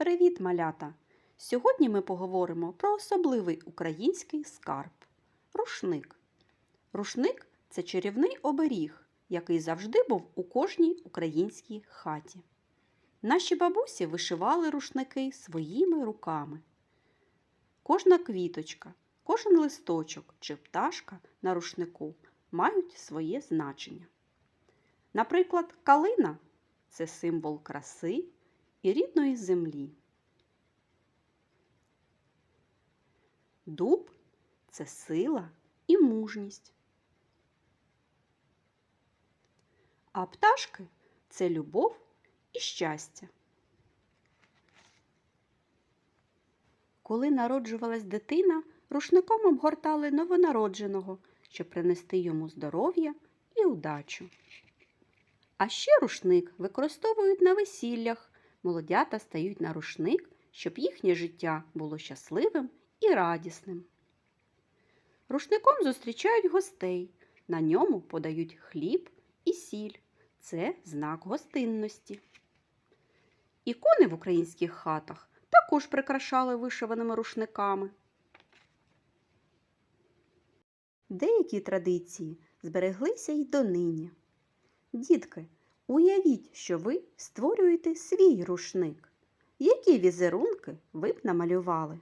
Привіт, малята! Сьогодні ми поговоримо про особливий український скарб рушник. Рушник це чарівний оберіг, який завжди був у кожній українській хаті. Наші бабусі вишивали рушники своїми руками. Кожна квіточка, кожен листочок чи пташка на рушнику мають своє значення. Наприклад, калина це символ краси і рідної землі. Дуб це сила і мужність. А пташки це любов і щастя. Коли народжувалась дитина, рушником обгортали новонародженого, щоб принести йому здоров'я і удачу. А ще рушник використовують на весіллях. Молодята стають на рушник, щоб їхнє життя було щасливим і радісним. Рушником зустрічають гостей. На ньому подають хліб і сіль. Це знак гостинності. Ікони в українських хатах також прикрашали вишиваними рушниками. Деякі традиції збереглися й донині. Дітки, уявіть, що ви створюєте свій рушник. Які візерунки ви б намалювали?